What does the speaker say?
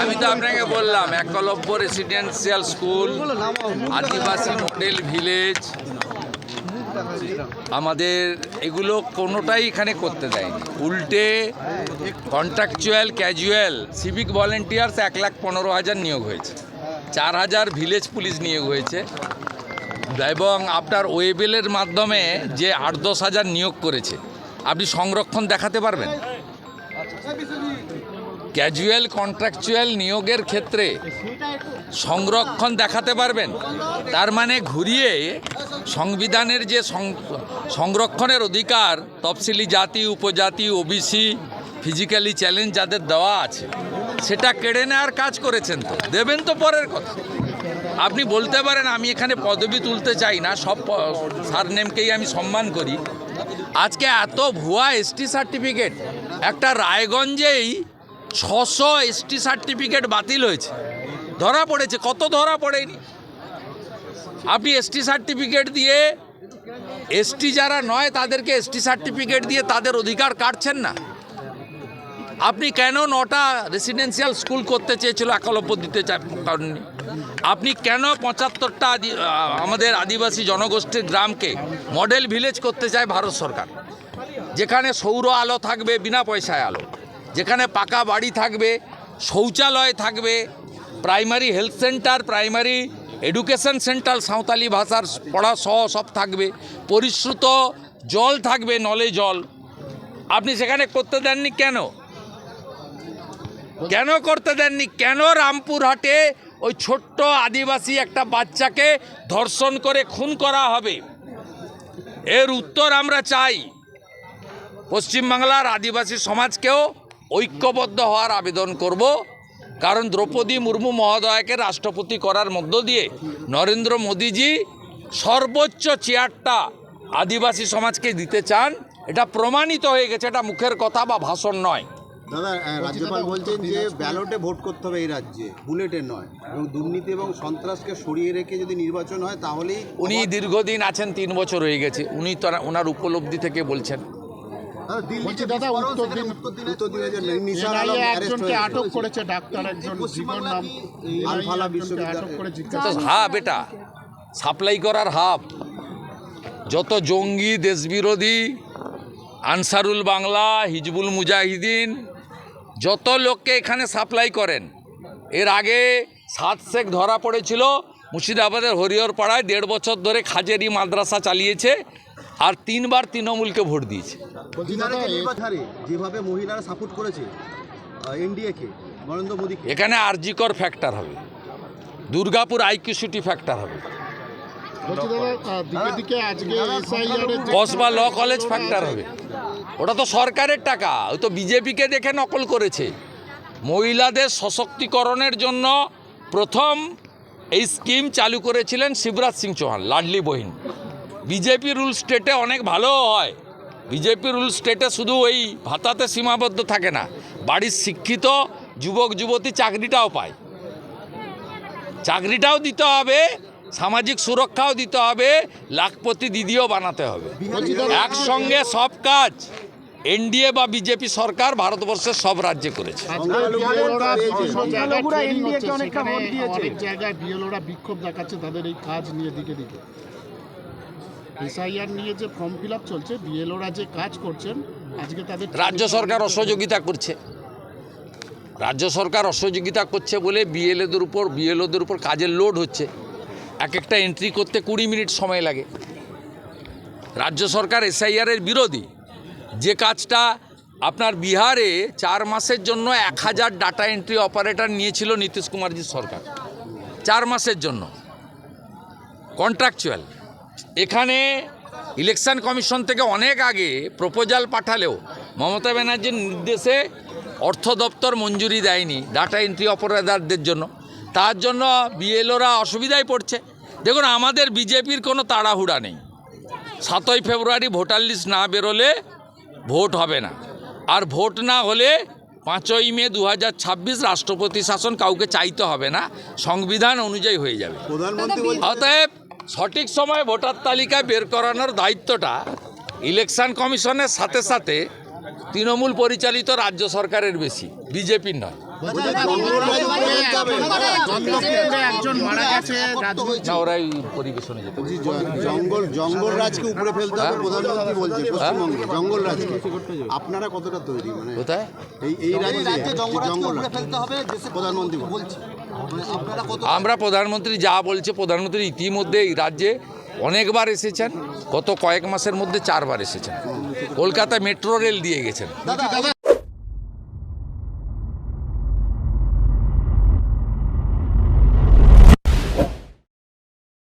আমি তো আপনাকে বললাম Eklavya residential school Adivasi model village আমাদের এগুলো কোনোটাই এখানে করতে দেয়নি। উল্টে কন্ট্রাকচুয়াল ক্যাজুয়াল সিভিক ভলেন্টিয়ার্স এক লাখ পনেরো হাজার নিয়োগ হয়েছে। চার হাজার ভিলেজ পুলিশ নিয়োগ হয়েছে। এবং আপনার ওয়েবেলের মাধ্যমে যে আট দশ হাজার নিয়োগ করেছে আপনি সংরক্ষণ দেখাতে পারবেন? ক্যাজুয়াল কন্ট্রাকচুয়াল নিয়োগের ক্ষেত্রে সংরক্ষণ দেখাতে পারবেন। তার মানে ঘুরিয়ে সংবিধানের যে সংরক্ষণের অধিকার, তফসিলি জাতি, উপজাতি ওবিসি ফিজিক্যালি চ্যালেঞ্জ যাদের দেওয়া আছে, সেটা কেড়ে নেওয়ার কাজ করেছেন তো। দেবেন তো পরের কথা। আপনি বলতে পারেন, আমি এখানে পদবি তুলতে চাই না, সব সার নেমকেই আমি সম্মান করি। আজকে এত ভুয়া এসটি সার্টিফিকেট একটা রায়গঞ্জেই ছশো এসটি সার্টিফিকেট বাতিল হয়েছে। ধরা পড়েছে, কত ধরা পড়েনি? আপনি এসটি সার্টিফিকেট দিয়ে, এসটি যারা নয়, তাদেরকে এসটি সার্টিফিকেট দিয়ে তাদের অধিকার কাটছেন না। আপনি কেন নটা রেসিডেন্সিয়াল স্কুল করতে চেয়েছিল, একলব্য দিতে পারেননি আপনি কেন পঁচাত্তরটা আমাদের আদিবাসী জনগোষ্ঠীর গ্রামকে মডেল ভিলেজ করতে চায় ভারত সরকার? যেখানে সৌর আলো থাকবে, বিনা পয়সায় আলো। যেখানে পাকা বাড়ি থাকবে, শৌচালয় থাকবে primary health centre primary education centre Santali ভাষার পড়া সহ সব থাকবে, পরিশ্রুত জল থাকবে, নলে জল। আপনি সেখানে করতে দেননি কেন? কেন করতে দেননি? কেন রামপুরহাটে ওই ছোট্ট আদিবাসী একটা বাচ্চাকে ধর্ষণ করে খুন করা হবে? এর উত্তর আমরা চাই। পশ্চিমবাংলার আদিবাসী সমাজকেও ঐক্যবদ্ধ হওয়ার আবেদন করব। কারণ দ্রৌপদী মুর্মু মহোদয়কে রাষ্ট্রপতি করার মধ্য দিয়ে নরেন্দ্র মোদীজি সর্বোচ্চ চেয়ারটা আদিবাসী সমাজকে দিতে চান। এটা প্রমাণিত হয়ে গেছে এটা মুখের কথা বা ভাষণ নয়। দাদা রাজ্যপাল বলছেন যে ব্যালটে ভোট করতে হবে এই রাজ্যে বুলেটে নয়। এবং দুর্নীতি এবং সন্ত্রাসকে সরিয়ে রেখে যদি নির্বাচন হয় তাহলেই উনি দীর্ঘদিন আছেন তিন বছর হয়ে গেছে। উনি তো ওনার উপলব্ধি থেকে বলছেন। বলছি দাদা, উত্তর দিন- উত্তর দিনে- উত্তর দিনে যে নিশান আলম এনআইএ arrest একজনকে আটক করেছে ডাক্তার একজন। জীবন নাম আলফালা আটক করে জিজ্ঞাসা হাব এটা সাপ্লাই করার হাব। যত জঙ্গি দেশবিরোধী আনসারুল বাংলা হিজবুল মুজাহিদিন যত লোককে এখানে সাপ্লাই করেন এর আগে সাত শেখ ধরা পড়েছিল মুর্শিদাবাদের হরিহর পাড়ায় দেড় বছর ধরে খাজেরি মাদ্রাসা চালিয়েছে আর তিনবার তৃণমূলকে ভোট দিয়েছে। যেভাবে মহিলারা সাপোর্ট করেছে এনডিএ কে নরেন্দ্র মোদীকে। এখানে আরজিকর ফ্যাক্টর হবে দুর্গাপুর আইকিউসিটি ফ্যাক্টর হবে। কসবা ল কলেজ ফ্যাক্টর হবে। ওটা তো সরকারের টাকা ওই তো বিজেপিকে দেখে নকল করেছে। মহিলাদের সশক্তিকরণের জন্য প্রথম এই স্কিম চালু করেছিলেন শিবরাজ সিং চৌহান লাডলি বহিন। বিজেপি রুল স্টেটে অনেক ভালো হয়। বিজেপি রুল স্টেটে শুধু ওই ভাতাতে সীমাবদ্ধ থাকে না বাড়ির শিক্ষিত যুবক যুবতী চাকরিটাও পায়। চাকরিটাও দিতে হবে সামাজিক সুরক্ষাও দিতে হবে লাখপতি দিদিও বানাতে হবে। একসঙ্গে সব কাজ। এনডিএ বা বিজেপি সরকার ভারতবর্ষের সব রাজ্যে করেছে। বিক্ষোভ দেখাচ্ছে তাদের এই কাজ নিয়ে দিকে দিকে। এসআইআর নিয়ে যে ফর্ম ফিল আপ চলছে বিএলওরা যে কাজ করছেন আজকে তাদের রাজ্য সরকার অসহযোগিতা করছে। রাজ্য সরকার অসহযোগিতা করছে বলে বিএলএদের উপর বিএলওদের উপর কাজের লোড হচ্ছে। এক একটা এন্ট্রি করতে কুড়ি মিনিট সময় লাগে। রাজ্য সরকার এসআইআরের বিরোধী। যে কাজটা আপনার বিহারে চার মাসের জন্য এক হাজার ডাটা এন্ট্রি অপারেটর নিয়েছিল নীতিশ কুমারজির সরকার। চার মাসের জন্য। কন্ট্রাকচুয়াল এখানে ইলেকশন কমিশন থেকে অনেক আগে প্রপোজাল পাঠালেও মমতা ব্যানার্জির নির্দেশে অর্থ দপ্তর মঞ্জুরি দেয়নি ডাটা এন্ট্রি অপারেটরদের জন্য। তার জন্য বিএলওরা অসুবিধায় পড়ছে। দেখুন, আমাদের বিজেপির কোনো তাড়াহুড়া নেই। সাতই ফেব্রুয়ারি ভোটার লিস্ট না বেরোলে ভোট হবে না। আর ভোট না হলে পাঁচই মে দু হাজার ছাব্বিশ রাষ্ট্রপতি শাসন কাউকে চাইতে হবে না সংবিধান অনুযায়ী হয়ে যাবে। অতএব সঠিক সময়ে ভোটার তালিকা বের করানোর দায়িত্বটা ইলেকশন কমিশনের সাথে সাথে তৃণমূল পরিচালিত রাজ্য সরকারের বেশি বিজেপির নয়। চন্দ্রপুরে একজন মারা গেছে রাজনীতি না ওরাই পরিবেশনে যেতে জঙ্গল জঙ্গল রাজকে উপরে ফেলতে হবে প্রধানমন্ত্রী বলছে পশ্চিমবঙ্গে জঙ্গল রাজকে। আপনারা কতটা তৈরি? মানে কোথায়? এই এই রাজ্যে জঙ্গল ফেলতে হবে প্রধানমন্ত্রী বলছে। আমরা প্রধানমন্ত্রী যা বলছে প্রধানমন্ত্রী ইতিমধ্যে এই রাজ্যে অনেকবার এসেছেন গত কয়েক মাসের মধ্যে চারবার এসেছেন। কলকাতা মেট্রো রেল দিয়ে গেছেন।